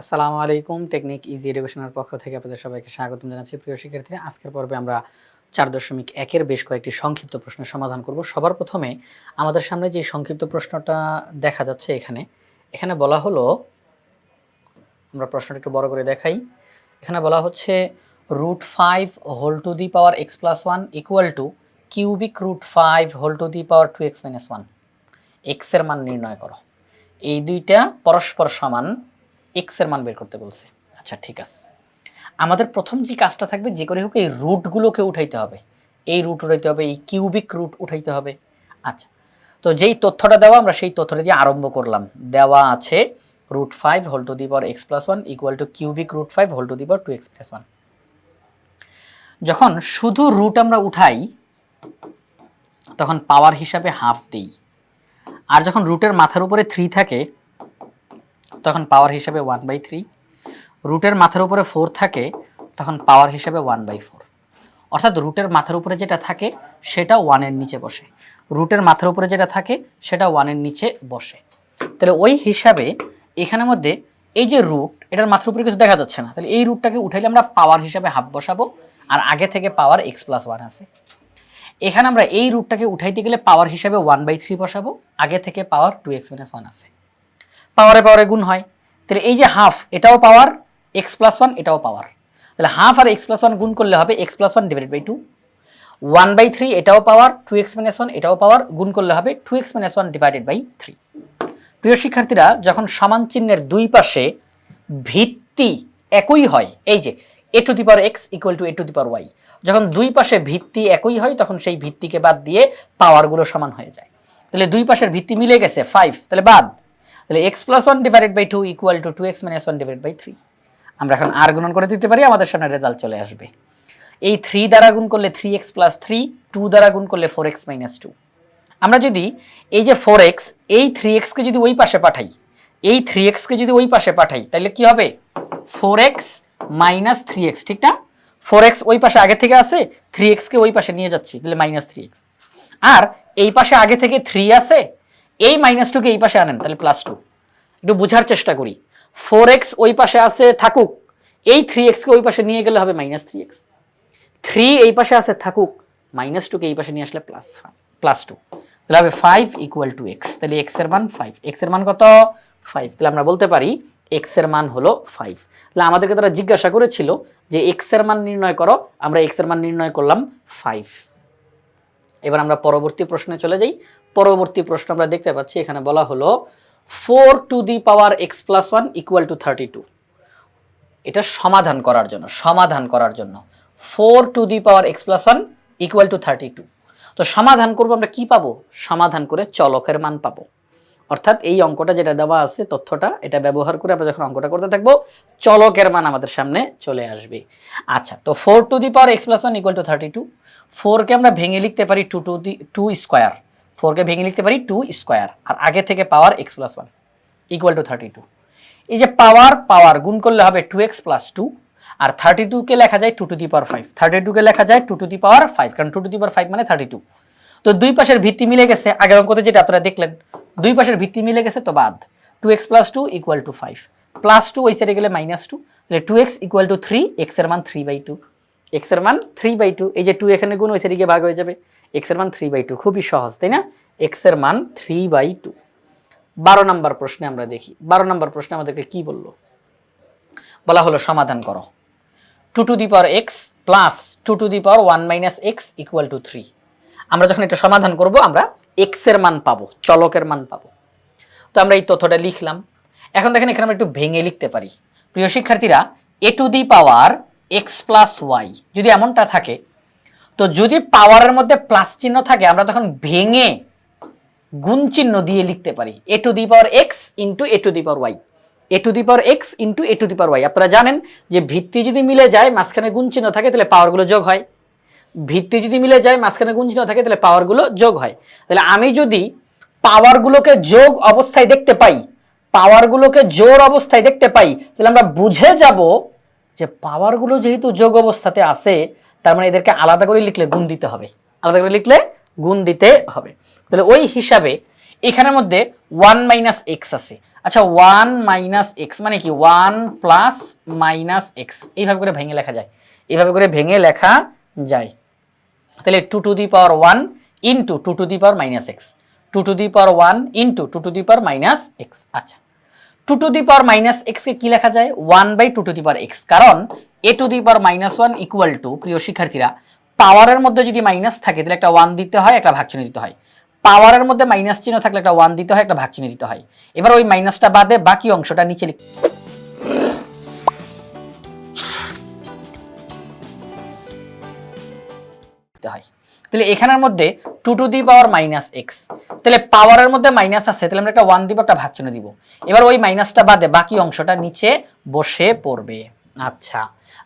আসসালামু আলাইকুম, technique easy এডুকেশনের পক্ষ থেকে আপনাদের সবাইকে স্বাগতম জানাচ্ছি প্রিয় শিক্ষার্থীরা। আজকের পর্বে আমরা চার দশমিক একের বেশ কয়েকটি সংক্ষিপ্ত প্রশ্নের সমাধান করব। সবার প্রথমে আমাদের সামনে যে সংক্ষিপ্ত প্রশ্নটা দেখা যাচ্ছে এখানে এখানে বলা হলো, আমরা প্রশ্নটা একটু বড় করে দেখাই। এখানে বলা হচ্ছে root five whole to the power x plus one equal to cubic root five whole to the power two x minus one এক্সের মান নির্ণয় করো। এই দুইটা পরস্পর সমান এক্সের মান বের করতে বলছে। আচ্ছা ঠিক আছে। আমাদের প্রথম যে কাজটা থাকবে, যে করে হোক এই রুটগুলোকে উঠাইতে হবে। এই রুট উঠাইতে হবে, এই কিউবিক রুট উঠাইতে হবে। আচ্ছা তো যেই তথ্যটা দেওয়া, আমরা সেই তথ্যটা দিয়ে আরম্ভ করলাম। দেওয়া আছে root five whole to the power x plus one equal to cubic root five whole to the power two x plus one যখন শুধু রুট আমরা উঠাই, তখন পাওয়ার হিসাবে হাফ দিই। আর যখন রুটের মাথার উপরে থ্রি থাকে তখন পাওয়ার হিসাবে ওয়ান বাই থ্রি রুটের মাথার উপরে ফোর থাকে, তখন পাওয়ার হিসাবে ওয়ান বাই ফোর অর্থাৎ রুটের মাথার উপরে যেটা থাকে, সেটা ওয়ানের নিচে বসে। রুটের মাথার উপরে যেটা থাকে, সেটা ওয়ানের নিচে বসে। তাহলে ওই হিসাবে এখানের মধ্যে এই যে রুট এটার মাথার উপরে কিছু দেখা যাচ্ছে না। তাহলে এই রুটটাকে উঠাইলে আমরা পাওয়ার হিসাবে হাফ বসাবো, আর আগে থেকে পাওয়ার এক্স প্লাস ওয়ান আছে। এখানে আমরা এই রুটটাকে উঠাইতে গেলে পাওয়ার হিসাবে ওয়ান বাই থ্রি বসাবো, আগে থেকে power two x minus one আছে। পাওয়ারে পাওয়ারে গুণ হয়। তাহলে এই যে হাফ এটাও পাওয়ার এক্স প্লাস ওয়ান এটাও পাওয়ার তাহলে হাফ আর এক্স প্লাস ওয়ান গুণ করলে হবে x plus one divide by two one by three এটাও power two x minus one এটাও পাওয়ার গুণ করলে হবে two x minus one divided by three প্রিয় শিক্ষার্থীরা, যখন সমান চিহ্নের দুই পাশে ভিত্তি একই হয়, এই যে a to the power x equal to a to the power y যখন দুই পাশে ভিত্তি একই হয়, তখন সেই ভিত্তিকে বাদ দিয়ে পাওয়ারগুলো সমান হয়ে যায়। তাহলে দুই পাশের ভিত্তি মিলে গেছে ফাইভ তাহলে বাদ। তাহলে x plus one divided by two equal to two x minus one divide by three আমরা এখন আর গুণন করে দিতে পারি, আমাদের সামনে রেজাল্ট চলে আসবে। এই থ্রি দ্বারা গুণ করলে three x plus three two দ্বারা গুণ করলে ফোর এক্স মাইনাস টু আমরা যদি এই যে ফোর এক্স এই থ্রি এক্সকে যদি ওই পাশে পাঠাই, এই থ্রি এক্সকে যদি ওই পাশে পাঠাই, তাহলে কি হবে? Four x minus three x ঠিক না? ফোর এক্স ওই পাশে আগে থেকে আছে থ্রি এক্সকে ওই পাশে নিয়ে যাচ্ছি, তাহলে মাইনাস থ্রি এক্স আর এই পাশে আগে থেকে থ্রি আছে এই মাইনাস টুকে এই পাশে আনেন, তাহলে প্লাস টু একটু বোঝার চেষ্টা করি। ফোর এক্স ওই পাশে আছে, থাকুক। এই থ্রি এক্সকে ওই পাশে নিয়ে গেলে হবে মাইনাস থ্রি এক্স থ্রি এই পাশে আছে, থাকুক। মাইনাস টুকে এই পাশে নিয়ে আসলে প্লাস প্লাস টু তাহলে হবে ফাইভ ইকুয়াল টু এক্স তাহলে এক্সের মান ফাইভ এক্সের মান কত? ফাইভ তাহলে আমরা বলতে পারি এক্সের মান হলো ফাইভ তাহলে আমাদেরকে তারা জিজ্ঞাসা করেছিল যে এক্সের মান নির্ণয় করো। আমরা এক্সের মান নির্ণয় করলাম ফাইভ এবার আমরা পরবর্তী প্রশ্নে চলে যাই। পরবর্তী প্রশ্ন আমরা দেখতে পাচ্ছি, এখানে বলা হলো four to the power x plus one equal to thirty two এটা সমাধান করার জন্য, সমাধান করার জন্য। Four to the power x plus one equal to thirty two তো সমাধান করব আমরা কি পাবো? সমাধান করে চলকের মান পাবো। অর্থাৎ এই অঙ্কটা যেটা দেওয়া আছে, তথ্যটা, এটা ব্যবহার করে আমরা যখন অঙ্কটা করতে থাকব, চলকের মান আমাদের সামনে চলে আসবে। আচ্ছা তো four to the power x plus one equal to thirty two ফোরকে আমরা ভেঙে লিখতে পারি two to the two square ফোরকে ভেঙে লিখতে পারি টু স্কোয়ার আর আগে থেকে power x plus one equal to thirty two এই যে পাওয়ার পাওয়ার গুণ করলে হবে টু এক্স প্লাস টু আর থার্টি টুকে লেখা যায় two to the power five thirty টুকে লেখা যায় two to the power five কারণ two to the power five মানে থার্টি টু তো দুই পাশের ভিত্তি মিলে গেছে, আগের অঙ্কতে যেটা আপনারা দেখলেন দুই পাশের ভিত্তি মিলে গেছে, তো বাদ। Two x plus two equal to five plus two ওই সাইডে গেলে মাইনাস টু তাহলে two x equal to three এক্সের মান থ্রি বাই টু এক্সের মান থ্রি বাই টু এই যে টু এখানে গুণ, ওই সাইডে ভাগ হয়ে যাবে। এক্সের মান থ্রি বাই টু খুবই সহজ, তাই না? এক্সের মান থ্রি বাই টু বারো নম্বর প্রশ্নে আমরা দেখি। বারো নম্বর প্রশ্নে আমাদেরকে কি বলল? বলা হলো, সমাধান করো। Two to the power x plus two to the power one minus x equal to three আমরা যখন এটা সমাধান করব, আমরা এক্সের মান পাবো, চলকের মান পাবো। তো আমরা এই তথ্যটা লিখলাম। এখন দেখেন এখানে আমরা একটু ভেঙে লিখতে পারি। প্রিয় শিক্ষার্থীরা a to the power x plus y যদি এমনটা থাকে, তো যদি পাওয়ারের মধ্যে প্লাস চিহ্ন থাকে, আমরা তখন ভেঙে গুণ চিহ্ন দিয়ে লিখতে পারি। A to the power x into a to the power y a to the power x into a to the power y আপনারা জানেন যে ভিত্তি যদি মিলে যায়, মাঝখানে গুণ চিহ্ন থাকে, তাহলে পাওয়ারগুলো যোগ হয়। ভিত্তি যদি মিলে যায়, মাঝখানে গুণ চিহ্ন থাকে, তাহলে পাওয়ারগুলো যোগ হয়। তাহলে আমি যদি পাওয়ারগুলোকে যোগ অবস্থায় দেখতে পাই পাওয়ারগুলোকে জোর অবস্থায় দেখতে পাই, তাহলে আমরা বুঝে যাব যে পাওয়ারগুলো যেহেতু যোগ অবস্থাতে আছে, তার মানে এদেরকে আলাদা করে লিখলে গুণ দিতে হবে। আলাদা করে লিখলে গুণ দিতে হবে। তাহলে ওই হিসাবে এখানের মধ্যে ওয়ান মাইনাস এক্স আছে। আচ্ছা ওয়ান মাইনাস এক্স মানে কি? ওয়ান প্লাস মাইনাস এক্স এইভাবে করে ভেঙে লেখা যায়। এইভাবে করে ভেঙে লেখা যায়। তাহলে two to the power one into two to the power minus x two to the power one into two to the power minus x আচ্ছা। Two to the power minus এক্সকে কী লেখা যায়? One by two to the power x কারণ a to the power minus one equal to প্রিয় শিক্ষার্থীরা পাওয়ারের মধ্যে যদি মাইনাস থাকে, তাহলে একটা ওয়ান দিতে হয়, একটা ভাগ চিহ্ন দিতে হয়। পাওয়ারের মধ্যে মাইনাস চিহ্ন থাকলে একটা ওয়ান দিতে হয়, একটা ভাগ চিহ্ন দিতে হয়। এবার ওই মাইনাসটা বাদে বাকি অংশটা নিচে লিখ তাহলে এখানের মধ্যে two to the power minus x তাহলে পাওয়ারের মধ্যে মাইনাস আছে, তাহলে আমরা একটা ওয়ান দিব, একটা ভাগ চিহ্ন দিব। এবার ওই মাইনাসটা বাদে বাকি অংশটা নিচে বসে পড়বে। আচ্ছা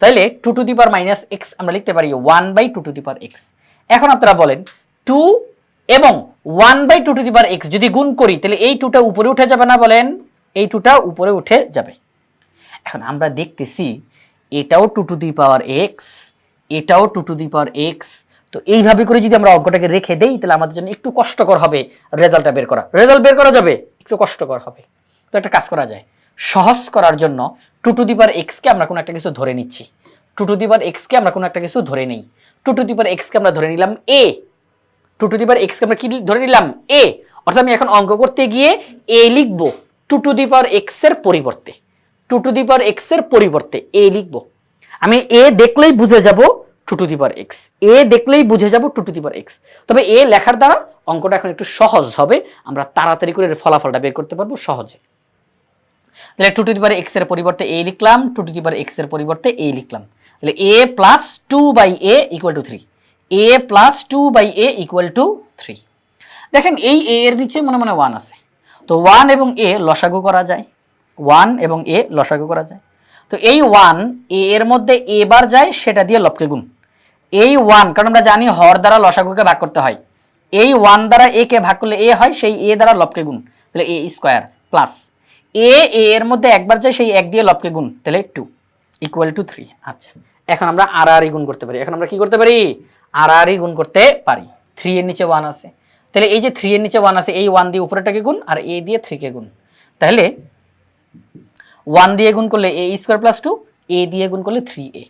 তাহলে two to the power minus x আমরা লিখতে পারি one by two to the power x এখন আপনারা বলেন টু এবং one by two to the power x যদি গুণ করি, তাহলে এই টুটা উপরে উঠে যাবে না বলেন? এই টুটা উপরে উঠে যাবে। এখন আমরা দেখতেছি, এটাও two to the power x এটাও two to the power x তো এইভাবে করে যদি আমরা অঙ্কটাকে রেখে দেই, তাহলে আমাদের জন্য একটু কষ্টকর হবে রেজাল্টটা বের করা। রেজাল্ট বের করা যাবে? একটু কষ্টকর হবে। তো একটা কাজ করা যায়। সহজ করার জন্য টু টু দি পাওয়ার এক্সকে আমরা কোনো একটা কিছু ধরে নিচ্ছি। টু টু দি পাওয়ার এক্সকে আমরা কোনো একটা কিছু ধরে নিই। টু টু দি পাওয়ার এক্সকে আমরা ধরে নিলাম এ টু টু দি পাওয়ার এক্সকে আমরা কি ধরে নিলাম? এ অর্থাৎ আমি এখন অঙ্ক করতে গিয়ে এ লিখব। Two to the power x পরিবর্তে। Two to the power x পরিবর্তে এ লিখব। আমি এ দেখলেই বুঝে যাব two to the power x. A দেখলেই বুঝে যাব two to the power x. তবে এ লেখার দ্বারা অঙ্কটা এখন একটু সহজ হবে। আমরা তাড়াতাড়ি করে ফলাফলটা বের করতে পারব সহজে। তাহলে টু টু দি পাওয়ার এক্সের পরিবর্তে এ লিখলাম, টু টু দি পাওয়ার এক্সের পরিবর্তে এ লিখলাম। তাহলে a plus two by a equal to three a plus two by a equal to three দেখেন এই এ এর নিচে মনে মনে ওয়ান আছে। তো ওয়ান এবং এ লসাগু করা যায়। ওয়ান এবং এ লসাগু করা যায়। তো এই ওয়ান এ এর মধ্যে এ বার যায়, সেটা দিয়ে লবকে গুণ। এই ওয়ান কারণ আমরা জানি হর দ্বারা লসাগুকে ভাগ করতে হয়। এই ওয়ান দ্বারা এ কে ভাগ করলে এ হয়, সেই এ দ্বারা লবকে গুণ। তাহলে এ স্কোয়ার প্লাস এ এর মধ্যে একবার যায় সেই এক দিয়ে লবকে গুণ, তাহলে টু ইকুয়াল টু থ্রি আচ্ছা এখন আমরা আর আর গুণ করতে পারি। এখন আমরা কি করতে পারি? আর আর গুণ করতে পারি। থ্রি এর নিচে ওয়ান আছে। তাহলে এই যে থ্রি এর নিচে ওয়ান আছে, এই ওয়ান দিয়ে উপরেটাকে গুণ আর এ দিয়ে থ্রিকে গুণ। তাহলে ওয়ান দিয়ে গুণ করলে a square plus two a দিয়ে গুণ করলে থ্রি এ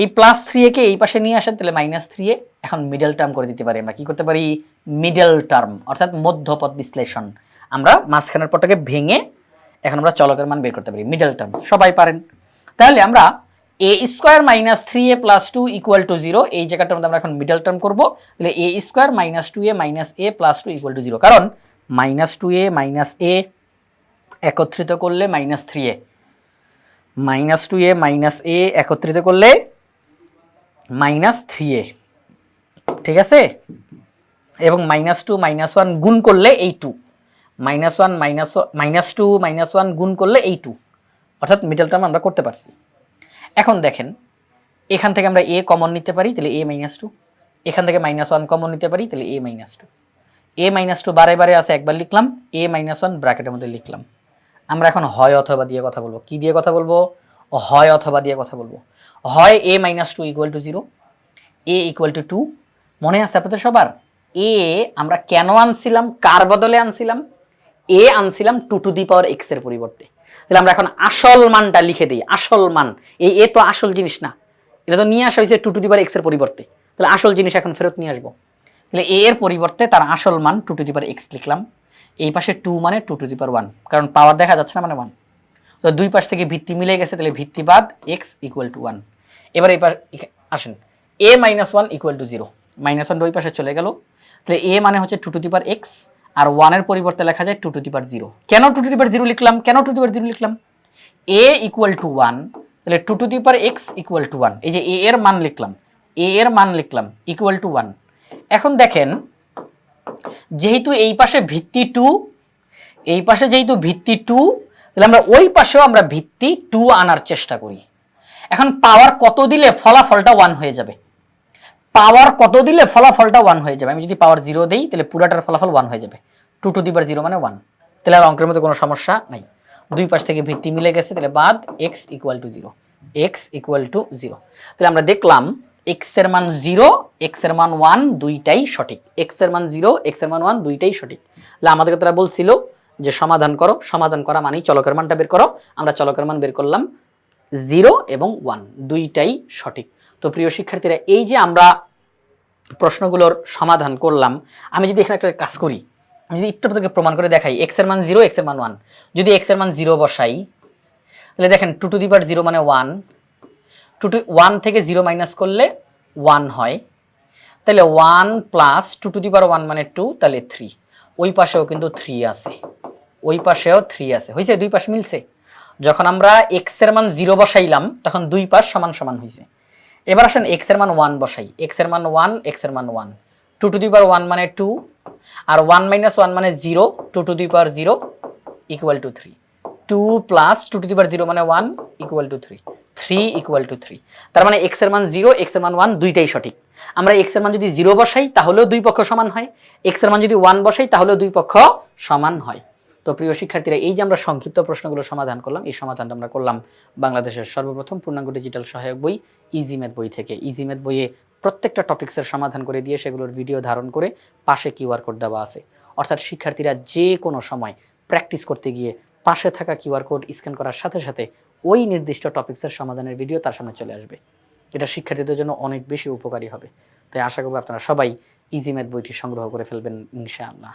এই প্লাস থ্রি একে এই পাশে নিয়ে আসেন, তাহলে মাইনাস থ্রি এ এখন মিডল টার্ম করে দিতে পারি। আমরা কি করতে পারি? মিডল টার্ম অর্থাৎ মধ্যপদ বিশ্লেষণ। আমরা মাঝখানের পটকে ভেঙে এখন আমরা চলকের মান বের করতে পারি মিডল টার্ম সবাই পারেন। তাহলে আমরা a square minus three a plus two equal to zero এই জায়গাটার মধ্যে আমরা এখন মিডল টার্ম করব। তাহলে a square minus two a minus a plus two equal to zero কারণ minus two a minus a একত্রিত করলে minus three a. Minus two a minus a একত্রিত করলে মাইনাস থ্রি এ ঠিক আছে? এবং মাইনাস টু মাইনাস ওয়ান গুণ করলে এই two minus one minus minus two minus one গুণ করলে এই টু অর্থাৎ মিডল টার্ম আমরা করতে পারছি। এখন দেখেন, এখান থেকে আমরা এ কমন নিতে পারি, তাহলে এ মাইনাস টু এখান থেকে মাইনাস ওয়ান কমন নিতে পারি, তাহলে a minus two a minus two বারে বারে আছে, একবার লিখলাম। এ মাইনাস ওয়ান ব্র্যাকেটের মধ্যে লিখলাম। আমরা এখন হয় অথবা দিয়ে কথা বলব। কি দিয়ে কথা বলব? হয় অথবা দিয়ে কথা বলব। হয় a minus two equal to zero a equal to two মনে আছে আপনাদের সবার? এ আমরা কেন আনছিলাম? কার বদলে আনছিলাম? এ আনছিলাম টু টু দি পাওয়ার এক্সের পরিবর্তে। তাহলে আমরা এখন আসল মানটা লিখে দিই, আসল মান। এই এ তো আসল জিনিস না। এটা তো নিয়ে আসা হয়েছে টু টু দি পাওয়ার এক্সের পরিবর্তে। তাহলে আসল জিনিস এখন ফেরত নিয়ে আসব। তাহলে এ এর পরিবর্তে তার আসল মান two to the power x লিখলাম। এই পাশে টু মানে two to the power one কারণ পাওয়ার দেখা যাচ্ছে না মানে ওয়ান তো দুই পাশ থেকে ভিত্তি মিলে গেছে, তাহলে ভিত্তি বাদ এক্স ইকুয়াল টু ওয়ান এবার এই পাশ আসেন। A minus one equal to zero minus one দুই পাশে চলে গেল। তাহলে এ মানে হচ্ছে two to the power x আর ওয়ানের পরিবর্তে লেখা যায় two to the power zero কেন two to the power zero লিখলাম? কেন two to the power zero লিখলাম? এ ইকুয়াল টু ওয়ান তাহলে two to the power x equal to one এই যে এ এর মান লিখলাম। এ এর মান লিখলাম ইকুয়াল টু ওয়ান এখন দেখেন, যেহেতু এই পাশে ভিত্তি টু এই পাশে যেহেতু ভিত্তি টু তাহলে আমরা ওই পাশেও আমরা ভিত্তি টু আনার চেষ্টা করি। এখন পাওয়ার কত দিলে ফলাফলটা ওয়ান হয়ে যাবে? পাওয়ার কত দিলে ফলাফলটা ওয়ান হয়ে যাবে? আমি যদি পাওয়ার জিরো দিই, তাহলে পুরাটার ফলাফল ওয়ান হয়ে যাবে। Two to the power zero মানে ওয়ান তাহলে আর অঙ্কের মধ্যে কোনো সমস্যা নাই। দুই পাশ থেকে ভিত্তি মিলে গেছে, তাহলে বাদ x equal to zero x equal to zero তাহলে আমরা দেখলাম এক্সের মান জিরো এক্সের মান ওয়ান দুইটাই সঠিক। এক্সের মান জিরো এক্সের মান ওয়ান দুইটাই সঠিক। তাহলে আমাদেরকে তারা বলছিল যে সমাধান করো, সমাধান করা মানেই চলকের মানটা বের করো। আমরা চলকের মান বের করলাম জিরো এবং ওয়ান, দুইটাই সঠিক। তো প্রিয় শিক্ষার্থীরা, এই যে আমরা প্রশ্নগুলোর সমাধান করলাম, আমি যদি এখানে একটা কাজ করি, আমি যদি একটু আপনাদেরকে প্রমাণ করে দেখাই এক্সের মান জিরো এক্সের মান ওয়ান। যদি এক্সের মান জিরো বসাই, তাহলে দেখেন two to the power zero মানে ওয়ান টু টু ওয়ান থেকে জিরো মাইনাস করলে ওয়ান হয়। তাহলে one plus two to the power one মানে টু তাহলে থ্রি ওই পাশেও কিন্তু থ্রি আছে। ওই পাশেও থ্রি আছে। হয়েছে দুই পাশ মিলছে? যখন আমরা এক্সের মান জিরো বসাইলাম, তখন দুই পাশ সমান সমান হয়েছে এবার আসেন এক্সের মান ওয়ান বসাই। এক্সের মান ওয়ান এক্সের মান one two to the power one মানে টু আর ওয়ান মাইনাস ওয়ান মানে zero two to the power zero equal to three two plus two to the power zero মানে one equal to three three equal to three তার মানে এক্সের মান zero এক্সের মান ওয়ান দুইটাই সঠিক। আমরা এক্সের মান যদি জিরো বসাই, তাহলেও দুই পক্ষ সমান হয়। এক্সের মান যদি ওয়ান বসাই, তাহলেও দুই পক্ষ সমান হয়। তো প্রিয় শিক্ষার্থীরা, এই যে আমরা সংক্ষিপ্ত প্রশ্নগুলো সমাধান করলাম, এই সমাধানটা আমরা করলাম বাংলাদেশের সর্বপ্রথম পূর্ণাঙ্গ ডিজিটাল সহায়ক বই ইজিমেথ বই থেকে। ইজিমেথ বইয়ে প্রত্যেকটা টপিক্সের সমাধান করে দিয়ে সেগুলোর ভিডিও ধারণ করে পাশে কিউআর কোড দেওয়া আছে। অর্থাৎ শিক্ষার্থীরা যে কোনো সময় প্র্যাকটিস করতে গিয়ে পাশে থাকা কিউআর কোড স্ক্যান করার সাথে সাথে ওই নির্দিষ্ট টপিক্সের সমাধানের ভিডিও তার সামনে চলে আসবে। এটা শিক্ষার্থীদের জন্য অনেক বেশি উপকারী হবে। তাই আশা করব আপনারা সবাই ইজিমেথ বইটি সংগ্রহ করে ফেলবেন ইনশাআল্লাহ।